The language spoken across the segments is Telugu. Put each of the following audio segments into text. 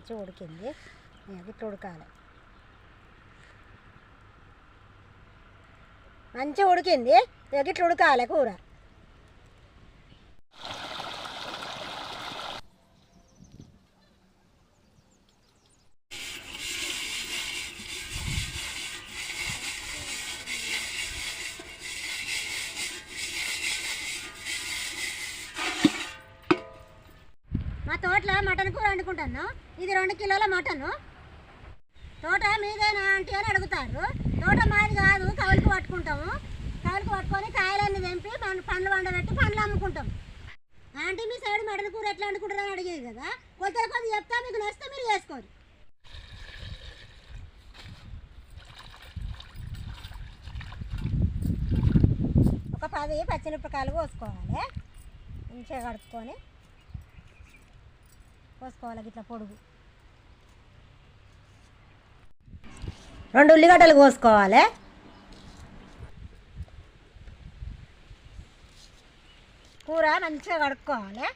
మంచిగా ఉడికింది ఇక ఇట్లా ఉడకాలి మంచిగా ఉడికింది ఇక ఇట్లా ఉడకాలి కూర మా తోటలో అనుకుంటాను. ఇది రెండు కిలోల మటను. తోట మీదేనా ఆంటీ అని అడుగుతారు. తోట మాది కాదు కవులకు పట్టుకుంటాము. కవులకు పట్టుకొని కాయలన్నీ తెంపి మన పండ్లు వండబెట్టి పండ్లు అమ్ముకుంటాం. ఆంటీ మీ సైడ్ మటన్ కూర ఎట్లా వండుకుంటారో అని అడిగేది కదా. కొద్దిగా కొద్ది చెప్తా మీకు నచ్చితే మీరు చేసుకోరు. ఒక పది పచ్చిమిరపకాయలు కోసుకోవాలి. మంచిగా కడుపుకొని కోసుకోవాలి ఇట్లా పొడుగు. రెండు ఉల్లిగడ్డలు కోసుకోవాలి కూర మంచిగా కడుక్కోవాలి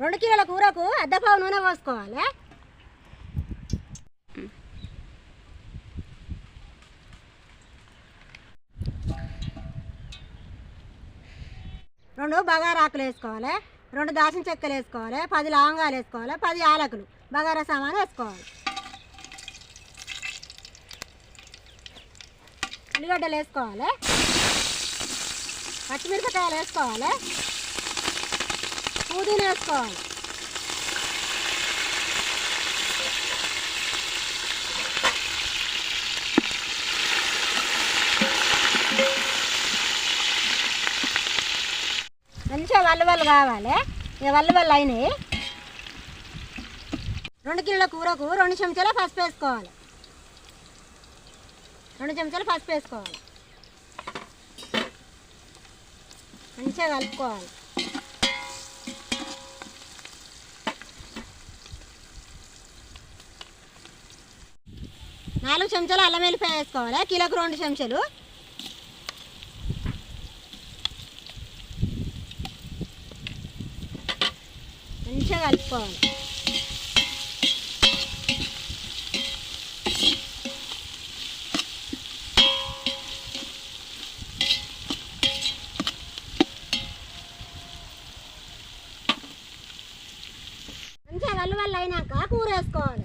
రెండు కిలోల కూరకు అద్దపావు నూనె పోసుకోవాలి. రెండు బగారాకులు వేసుకోవాలి రెండు దాచిన చెక్కలు వేసుకోవాలి పది లవంగాలు వేసుకోవాలి పది యాలకులు బగారా సామాన్ వేసుకోవాలి. ఉల్లిగడ్డలు వేసుకోవాలి పచ్చిమిరపకాయలు వేసుకోవాలి పుదీనా వేసుకోవాలి మంచిగా వల్ల వల్ల కావాలి. ఇక వల్ల వల్ల అయినాయి. రెండు కిలోల కూరకు రెండు చెంచాల పసుపు వేసుకోవాలి. రెండు చెంచాలు పసుపు వేసుకోవాలి. మంచిగా కలుపుకోవాలి. నాలుగు చెంచాలు అల్లం వెల్లిపాయ వేసుకోవాలి. కిలోకి రెండు చెంచాలు. మంచిగా కలుపుకోవాలి మంచిగా వల్ల అయినాక కూర వేసుకోవాలి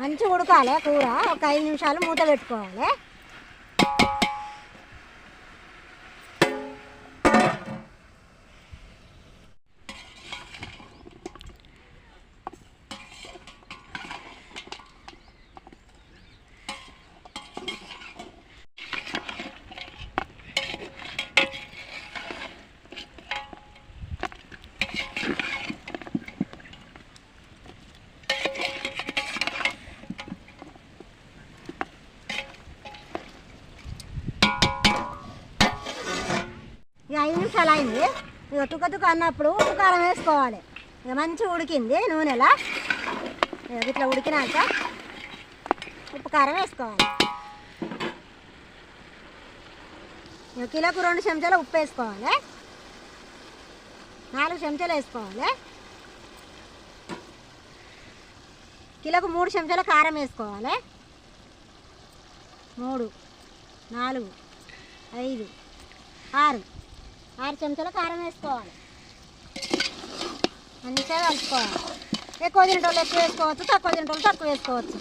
మంచిగా ఉడకాలి కూర. ఒక ఐదు నిమిషాలు మూత పెట్టుకోవాలి. ఇక అన్నప్పుడు ఉప్పు కారం వేసుకోవాలి. ఇక మంచిగా ఉడికింది నూనెలా. ఇట్లా ఉడికినాక ఉప్పు కారం వేసుకోవాలి. ఇక కిలోకు రెండు చెంచాలు ఉప్పు వేసుకోవాలి. నాలుగు చెంచాలు వేసుకోవాలి. కిలోకు మూడు చెంచాల కారం వేసుకోవాలి. మూడు నాలుగు ఐదు ఆరు. ఆరు చెంచాల కారం వేసుకోవాలి. మంచిగా కలుపుకోవాలి. ఎక్కువ తినేటోళ్ళు ఎక్కువ వేసుకోవచ్చు తక్కువ తినేటోళ్ళు తక్కువ వేసుకోవచ్చు.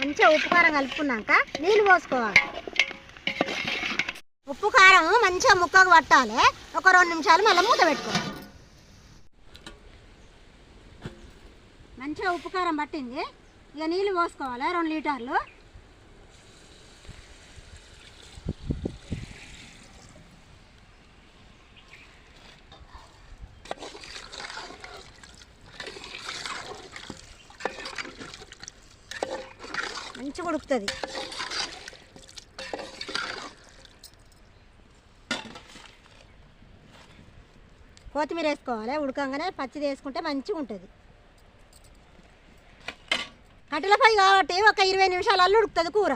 మంచిగా ఉప్పు కారం కలుపుకున్నాక నీళ్ళు పోసుకోవాలి. ఉప్పు కారం మంచిగా ముక్కకు పట్టాలి. ఒక రెండు నిమిషాలు మళ్ళీ మూత పెట్టుకోవాలి. మంచిగా ఉప్పు కారం పట్టింది. ఇక నీళ్ళు పోసుకోవాలి? రెండు లీటర్లు. మంచిగా ఉడుకుతుంది. కొత్తిమీర వేసుకోవాలి? ఉడకంగానే పచ్చిది వేసుకుంటే మంచిగా ఉంటుంది కట్టెలపై కాబట్టి ఒక ఇరవై నిమిషాలలో ఉడుకుతుంది కూర.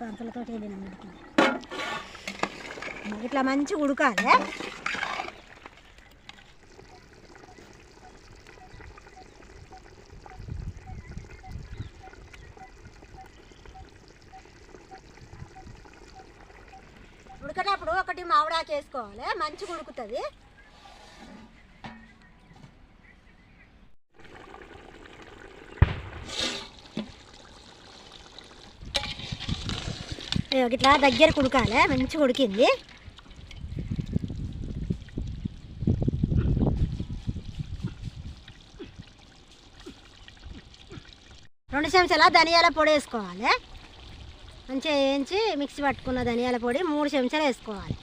సంతలతో ఇట్లా మంచిగా ఉడకాలి. అప్పుడు ఒకటి మామిడాకు వేసుకోవాలి. మంచిగా ఉడుకుతుంది. ఇట్లా దగ్గరకు ఉడకాలి. మంచిగా ఉడికింది. రెండు చెంచాల ధనియాల పొడి వేసుకోవాలి. మంచిగా వేయించి మిక్సీ పట్టుకున్న ధనియాల పొడి మూడు చెంచాలు వేసుకోవాలి.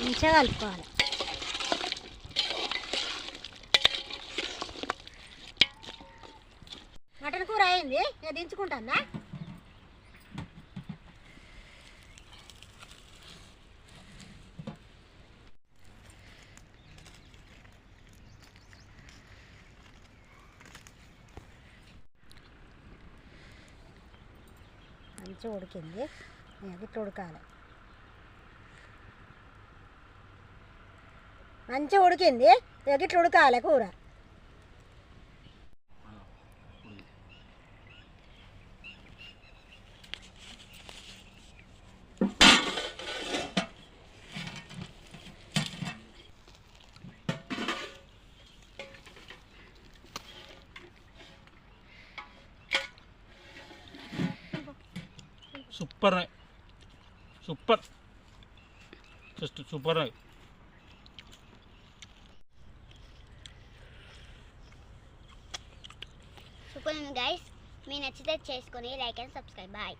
మంచిగా కలుపుకోవాలి. మటన్ కూర అయింది? దించుకుంటుందా దించుకుంటానా మంచిగా ఉడికింది ఇక ఇట్లా ఉడకాలి మంచిగా ఉడికింది ఇక ఇట్లా ఉడకాలి కూర super super. Just super super guys మీ నచ్చితే చేసుకొని లైక్ అండ్ సబ్స్క్రైబ్. బాయ్.